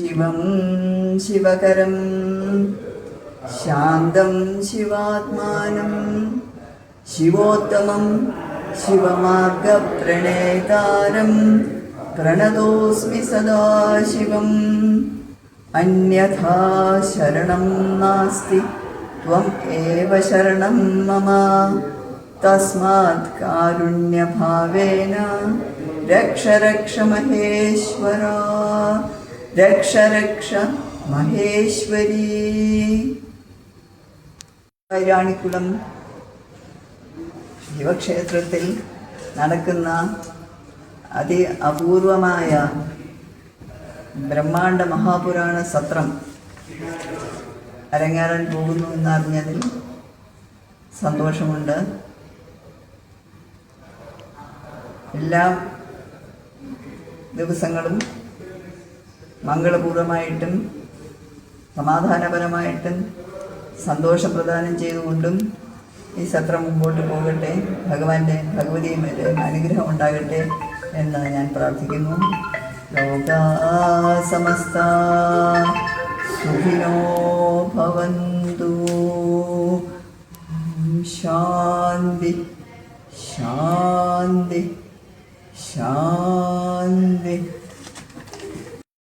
ശിവം ശിവകരം ശാന്തം ശിവാത്മാനം ശിവോത്തമം ശിവമാർഗപ്രണേതാരം പ്രണതോസ്മി സദാശിവം അന്യഥാ ശരണം നാസ്തി ത്വം ഏവ ശരണം മമ. തസ്മാത് കാരുണ്യഭാവേന രക്ഷ രക്ഷ മഹേശ്വര. രക്ഷ രക്ഷ മഹേശ്വരി. വൈരാണിക്കുളം ശിവക്ഷേത്രത്തിൽ നടക്കുന്ന അതി അപൂർവമായ ബ്രഹ്മാണ്ഡ മഹാപുരാണ സത്രം അരങ്ങേറാൻ പോകുന്നു എന്നറിഞ്ഞതിൽ സന്തോഷമുണ്ട്. എല്ലാ ദിവസങ്ങളും മംഗളപൂർവമായിട്ടും സമാധാനപരമായിട്ടും സന്തോഷം പ്രദാനം ചെയ്തുകൊണ്ടും ഈ സത്രം മുമ്പോട്ട് പോകട്ടെ. ഭഗവാന്റെ ഭഗവതിയുടെ അനുഗ്രഹം ഉണ്ടാകട്ടെ എന്ന് ഞാൻ പ്രാർത്ഥിക്കുന്നു. ലോകാ സമസ്ത സുഖിനോ ശാന്തി ശാന്തി ശാന്തി